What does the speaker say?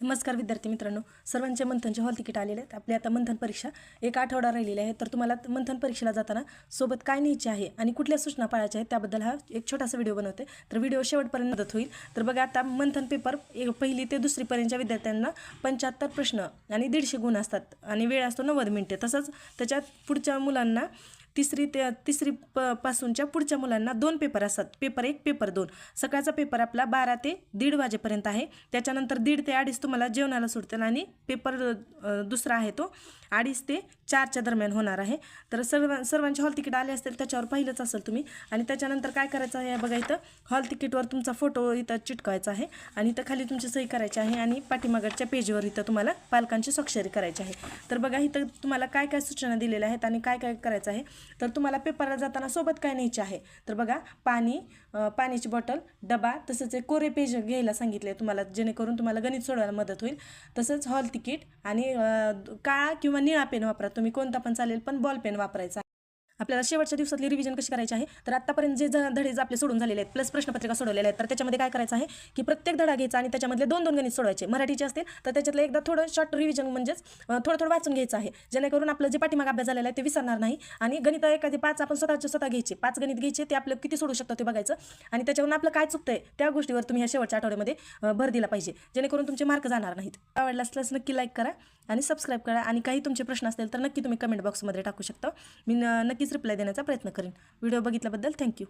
नमस्कार विद्यार्थी मित्रांनो. सर्वांचे मंथनचे हॉल तिकीट आलेले आहेत. आपली आता मंथन परीक्षा एक आठवडा राहिलेली आहे. तर तुम्हाला मंथन परीक्षेला जाताना सोबत काय न्यायचे आहे आणि कुठल्या सूचना पाळायच्या आहेत त्याबद्दल हा एक छोटासा व्हिडिओ बनवते. तर व्हिडिओ शेवटपर्यंत मदत होईल. तर बघा आता मंथन पेपर एक पहिली ते दुसरीपर्यंतच्या विद्यार्थ्यांना पंच्याहत्तर प्रश्न आणि दीडशे गुण असतात आणि वेळ असतो नव्वद मिनिटे. तसंच त्याच्यात पुढच्या मुलांना तिसरी ते तिसरी प पासूनच्या पुढच्या मुलांना दोन पेपर असतात. पेपर एक पेपर दोन. सकाळचा पेपर आपला बारा ते दीड वाजेपर्यंत आहे. त्याच्यानंतर दीड ते अडीच तुम्हाला जेवणाला सुटतील आणि पेपर दुसरा आहे तो. अडीच ते चारच्या दरम्यान होणार आहे. तर सर्व सर्वांचे हॉल तिकीट आले असतील त्याच्यावर पाहिलंच असेल तुम्ही. आणि त्याच्यानंतर काय करायचं आहे बघा इथं? हॉल तिकीटवर तुमचा फोटो इथं चिटकवायचा आहे. आणि इथं खाली तुमची सही करायची आहे आणि पाठीमागच्या पेजवर इथं तुम्हाला पालकांची स्वाक्षरी करायची आहे. तर बघा इथं तुम्हाला काय काय सूचना दिलेल्या आहेत आणि काय काय करायचं आहे? तर तुम्हाला पेपरला जाताना सोबत काय न्यायचे आहे? तर बघा पाणी पाण्याची बॉटल डबा तसंच एक कोरे पेज घ्यायला सांगितले तुम्हाला जेणेकरून तुम्हाला गणित सोडवायला मदत होईल. तसंच हॉल तिकीट आणि काळा किंवा निळा पेन वापरा. तुम्ही कोणता पण चालेल पण बॉल पेन वापरायचा. आपल्याला शेवटच्या दिवसातली रिव्हिजन कशी करायची आहे? तर आतापर्यंत जे धडे आपले सोडून झालेले आहेत प्लस प्रश्नपत्रिका सोडवलेल्या आहेत तर त्याच्यामध्ये काय करायचं आहे की प्रत्येक धडा घ्यायचा आणि त्याच्यामधले दोन दोन गणित सोडवायचे. मराठीचे असतील तर त्याच्यातलं एकदा थोडं शॉर्ट रिव्हिजन म्हणजेच थोडं थोडं वाचून घ्यायचं आहे. जेणेकरून आपलं जे पाठीमाग अभ्यास झालेला आहे ते विसरणार नाही आणि गणित एखादी पाच आपण स्वतःचे स्वतः घ्यायचे. पाच गणित घ्यायचे ते आपलं किती सोडू शकतो ते बघायचं. आणि त्याच्यावरून आपलं काय चुकतंय त्या गोष्टीवर तुम्ही ह्या शेवटच्या आठवड्यामध्ये भर दिला पाहिजे. जेणेकरून तुमचे मार्क जाणार नाहीत. आवडला असल्यास नक्की लाईक करा आणि सबस्क्राईब करा. आणि काही तुमचे प्रश्न असतील तर नक्की तुम्ही कमेंट बॉक्समध्ये टाकू शकता. मी नक्की नक्कीच रिप्लाय देण्याचा प्रयत्न करेन. Video बघितल्याबद्दल thank you